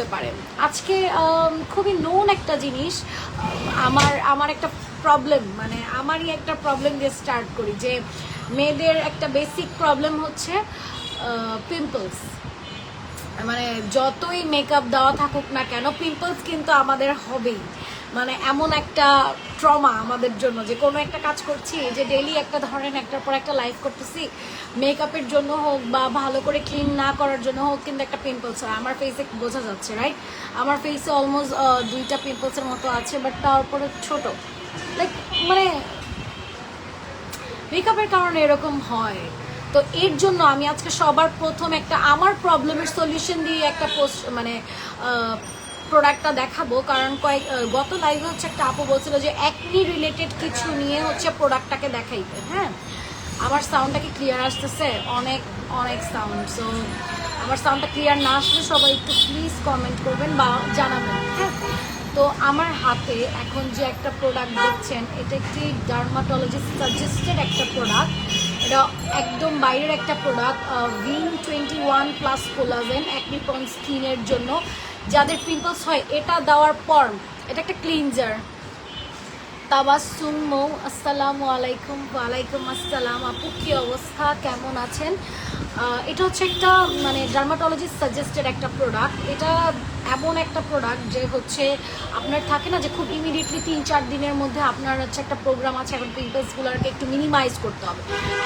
করতে পারে। আজকে খুবই নোন একটা জিনিস আমার আমার একটা প্রবলেম মানে আমারই একটা প্রবলেম দিয়ে স্টার্ট করি, যে মেয়েদের একটা বেসিক প্রবলেম হচ্ছে পিম্পলস মানে যতই মেকআপ দেওয়া থাকুক না কেন পিম্পলস কিন্তু আমাদের হবেই। মানে এমন একটা ট্রমা আমাদের জন্য যে কোনো একটা কাজ করছি যে ডেইলি একটা ধরেন একটার পর একটা লাইফ করতেছি মেকআপের জন্য হোক বা ভালো করে ক্লিন না করার জন্য হোক কিন্তু একটা পিম্পলস হয়। আমার ফেসে বোঝা যাচ্ছে রাইট আমার ফেসে অলমোস্ট দুইটা পিম্পলসের মতো আছে বাট তারপরে ছোট। লাইক মানে মেকআপের কারণে এরকম হয়। তো এর জন্য আমি আজকে সবার প্রথম একটা, আমার প্রবলেমের সলিউশন দিয়ে একটা পোস্ট মানে প্রোডাক্টটা দেখাবো, কারণ কয়েক গত লাইভে হচ্ছে একটা আপু বলছিল যে একনি রিলেটেড কিছু নিয়ে হচ্ছে প্রোডাক্টটাকে দেখাইতে হ্যাঁ? আমার সাউন্ডটা কি ক্লিয়ার আসতেছে? অনেক অনেক সাউন্ড সো আমার সাউন্ডটা ক্লিয়ার না আসলে সবাই একটু প্লিজ কমেন্ট করবেন বা জানাবেন হ্যাঁ? তো আমার হাতে এখন যে একটা প্রোডাক্ট দেখছেন, এটা একটি ডার্মাটোলজিস্ট সাজেস্টেড একটা প্রোডাক্ট এটা একদম বাইরের একটা প্রোডাক্ট ভিন টোয়েন্টি ওয়ান প্লাস কোলাজেন অ্যাকনিপন স্কিনের জন্য। যাদের পিম্পলস হয়, এটা দেওয়ার পর, এটা একটা ক্লিনজার তাবাসুম মৌ, আসসালামু আলাইকুম, ওয়ালাইকুম আসসালাম। আপু, কী অবস্থা? কেমন আছেন? এটা হচ্ছে একটা মানে ডার্মাটোলজিস্ট সাজেস্টেড একটা প্রোডাক্ট এটা এমন একটা প্রোডাক্ট যে হচ্ছে আপনার থাকে না যে খুব ইমিডিয়েটলি তিন চার দিনের মধ্যে আপনার হচ্ছে একটা প্রোগ্রাম আছে, এখন পিম্পলসগুলোকে একটু মিনিমাইজ করতে হবে।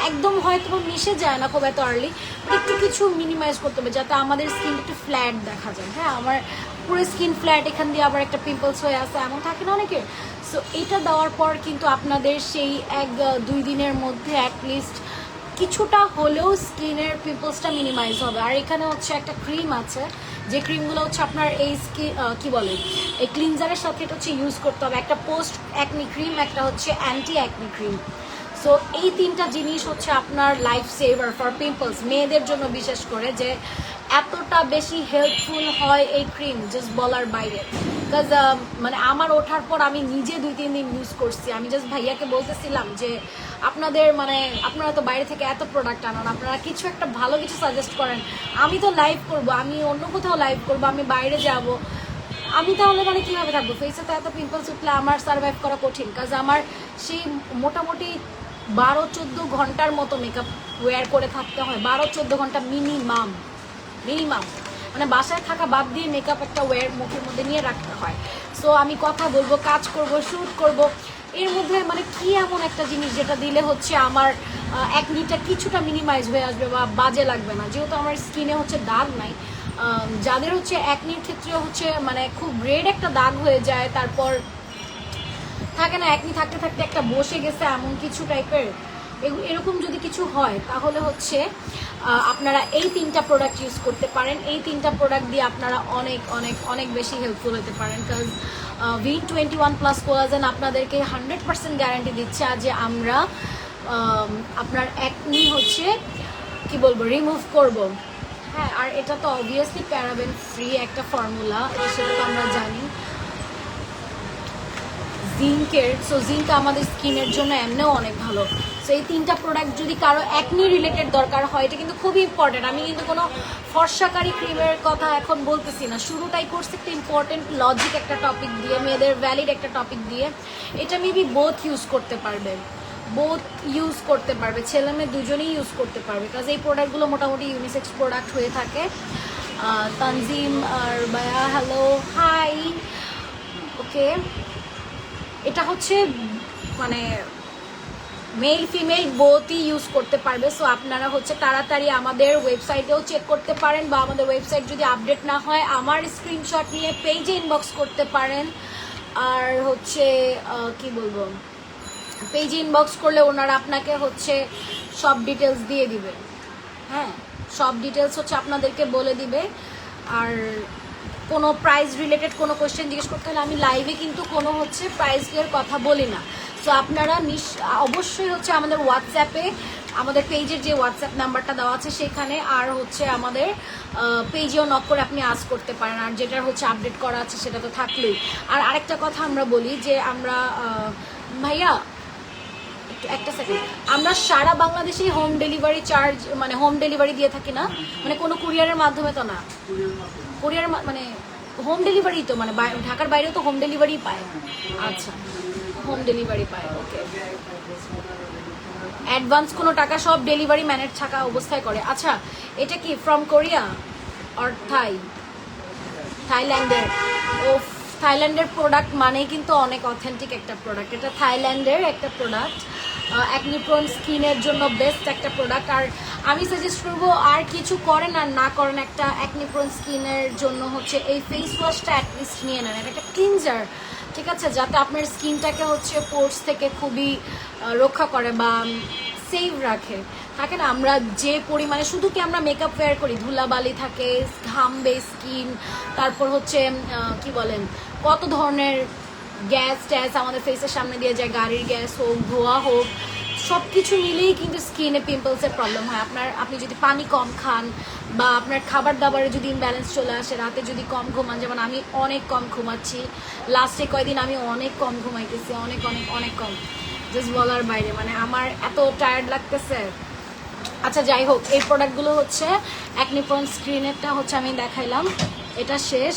একদম হয়তো মিশে যায় না খুব এত আর্লি একটু কিছু মিনিমাইজ করতে হবে যাতে আমাদের স্কিন একটু ফ্ল্যাট দেখা যায়। হ্যাঁ আমার পুরো স্কিন ফ্ল্যাট এখান দিয়ে আবার একটা পিম্পলস হয়ে আসে, এমন থাকে না অনেকে সো এটা দেওয়ার পর কিন্তু আপনাদের সেই এক, দুই দিনের মধ্যে অ্যাটলিস্ট কিছুটা হলেও স্কিনের পিম্পলসটা মিনিমাইজ হবে। আর এখানে হচ্ছে একটা ক্রিম আছে। যে ক্রিমগুলো হচ্ছে আপনার এই স্কিন কী বলে? এই ক্লিনজারের সাথে এটা হচ্ছে ইউজ করতে হবে। একটা পোস্ট অ্যাকনি ক্রিম একটা হচ্ছে অ্যান্টি অ্যাকনি ক্রিম সো এই তিনটা জিনিস হচ্ছে আপনার লাইফ সেভার ফর পিম্পলস মেয়েদের জন্য বিশেষ করে যে এতটা বেশি হেল্পফুল হয় এই ক্রিম জাস্ট বলার বাইরে। বিকজ মানে আমার ওঠার পর আমি নিজে দুই, তিন দিন ইউজ করছি। আমি জাস্ট ভাইয়াকে বলতেছিলাম যে আপনাদের মানে আপনারা তো বাইরে থেকে এত প্রোডাক্ট আনান, আপনারা কিছু একটা ভালো কিছু সাজেস্ট করেন। আমি তো লাইভ করব, আমি অন্য কোথাও লাইভ করব, আমি বাইরে যাব। আমি তাহলে মানে কীভাবে থাকব? ফেসে তো এত পিম্পলস উঠলে আমার সার্ভাইভ করা কঠিন। কাজ আমার সেই মোটামুটি বারো চোদ্দ ঘণ্টার মতো মেকআপ ওয়্যার করে থাকতে হয়। বারো চোদ্দ ঘণ্টা মিনিমাম মিনিমাম মানে বাসায় থাকা বাদ দিয়ে মেকআপ একটা ওয়্যার মুখের মধ্যে নিয়ে রাখতে হয়। সো আমি কথা বলব, কাজ করব শ্যুট করব। এর মধ্যে মানে কি এমন একটা জিনিস যেটা দিলে হচ্ছে আমার এক মিনিটটা কিছুটা মিনিমাইজ হয়ে আসবে বা বাজে লাগবে না? যেহেতু আমার স্কিনে হচ্ছে দাগ নাই যাদের হচ্ছে একনির ক্ষেত্রে হচ্ছে মানে খুব রেড একটা দাগ হয়ে যায়, তারপর থাকে না একনি থাকতে থাকতে একটা বসে গেছে এমন কিছু টাইপের এরকম যদি কিছু হয় তাহলে হচ্ছে আপনারা এই তিনটা প্রোডাক্ট ইউজ করতে পারেন। এই তিনটা প্রোডাক্ট দিয়ে আপনারা অনেক অনেক অনেক বেশি হেল্পফুল হতে পারেন। কাজ ভিন টোয়েন্টি ওয়ান প্লাস কোলাজেন আপনাদেরকে হান্ড্রেড পার্সেন্ট গ্যারান্টি দিচ্ছে যে আমরা আম, আপনার একনি হচ্ছে কি বলব রিমুভ করব। হ্যাঁ আর এটা তো অবভিয়াসলি প্যারাবেন ফ্রি একটা ফর্মুলা সেটা তো আমরা জানি। জিঙ্কের সো জিঙ্ক আমাদের স্কিনের জন্য এমনিও অনেক ভালো। সো এই তিনটা প্রোডাক্ট যদি কারও একনি রিলেটেড দরকার হয়, এটা কিন্তু খুবই ইম্পর্টেন্ট আমি কিন্তু কোনো ফর্সাকারী ক্রিমের কথা এখন বলতেছি না। শুরুটাই করছি একটা ইম্পর্টেন্ট লজিক একটা টপিক দিয়ে, মেয়েদের ভ্যালিড একটা টপিক দিয়ে। এটা মেবি বোথ ইউজ করতে পারবে। বোথ ইউজ করতে পারবে। ছেলে মেয়ে দুজনেই ইউজ করতে পারবে। কাজ এই প্রোডাক্টগুলো মোটামুটি ইউনিসেক্স প্রোডাক্ট হয়ে থাকে। তানজিম আর বায়া হ্যালো হাই ওকে এটা হচ্ছে মানে মেল ফিমেল বোথই ইউজ করতে পারবে। সো আপনারা হচ্ছে তাড়াতাড়ি আমাদের ওয়েবসাইটেও চেক করতে পারেন বা আমাদের ওয়েবসাইট যদি আপডেট না হয়, আমার স্ক্রিনশট নিয়ে পেজে ইনবক্স করতে পারেন। আর হচ্ছে কি বলব? পেজে ইনবক্স করলে ওনারা আপনাকে হচ্ছে সব ডিটেলস দিয়ে দিবে। হ্যাঁ সব ডিটেলস হচ্ছে আপনাদেরকে বলে দিবে। আর কোনো প্রাইস রিলেটেড কোনো কোয়েশ্চেন জিজ্ঞেস করতে হলে আমি লাইভে কিন্তু কোনো হচ্ছে প্রাইস এর কথা বলি না। সো আপনারা নিশ, অবশ্যই হচ্ছে আমাদের হোয়াটসঅ্যাপে আমাদের পেজের যে হোয়াটসঅ্যাপ নাম্বারটা দেওয়া আছে, সেখানে আর হচ্ছে আমাদের পেজেও নক করে আপনি আস করতে পারেন। আর যেটা হচ্ছে আপডেট করা আছে, সেটা তো থাকলেই। আর আরেকটা কথা আমরা বলি যে আমরা ভাইয়া একটু সেকেন্ড আমরা সারা বাংলাদেশেই হোম ডেলিভারি চার্জ মানে হোম ডেলিভারি দিয়ে থাকি না। মানে কোনো কুরিয়ারের মাধ্যমে তো না। কুরিয়ার মানে হোম ডেলিভারি তো মানে ঢাকার বাইরেও তো হোম ডেলিভারি পায়। আচ্ছা হোম ডেলিভারি পায় ওকে অ্যাডভান্স কোনো টাকা সব ডেলিভারি ম্যানের থাকা অবস্থায় করে। আচ্ছা এটা কি ফ্রম কোরিয়া অর থাই থাইল্যান্ডের ও থাইল্যান্ডের প্রোডাক্ট মানেই কিন্তু অনেক অথেন্টিক একটা প্রোডাক্ট এটা থাইল্যান্ডের একটা প্রোডাক্ট অ্যাকনিপ্রন স্কিনের জন্য বেস্ট একটা প্রোডাক্ট আর আমি সাজেস্ট করব, আর কিছু করেন আর না করেন একটা অ্যাকনিপ্রন স্কিনের জন্য হচ্ছে এই ফেস ওয়াশটা অ্যাটলিস্ট নিয়ে নেন। এটা একটা ক্লিনজার ঠিক আছে? যাতে আপনার স্কিনটাকে হচ্ছে পোর্স থেকে খুবই রক্ষা করে বা সেভ রাখে। থাকে না, আমরা যে পরিমাণে, শুধু কি আমরা মেকআপ ওয়্যার করি? ধুলাবালি থাকে, ঘামবে স্কিন তারপর হচ্ছে কি বলেন, কত ধরনের গ্যাস ট্যাস আমাদের ফেসের সামনে দিয়ে যায়, গাড়ির গ্যাস হোক, ধোয়া হোক সব কিছু মিলেই কিন্তু স্কিনে পিম্পলসের প্রবলেম হয়। আপনার, আপনি যদি পানি কম খান বা আপনার খাবার দাবারে যদি ইমব্যালেন্স চলে আসে, রাতে যদি কম ঘুমান, যেমন আমি অনেক কম ঘুমাচ্ছি লাস্টে কয়দিন আমি অনেক কম ঘুমাইতেছি, অনেক অনেক অনেক কম। জাস্ট বলার বাইরে মানে আমার এত টায়ার্ড লাগতেছে। আচ্ছা যাই হোক এই প্রোডাক্টগুলো হচ্ছে অ্যাকনিপ্রন স্ক্রিনেরটা হচ্ছে আমি দেখাইলাম। এটা শেষ।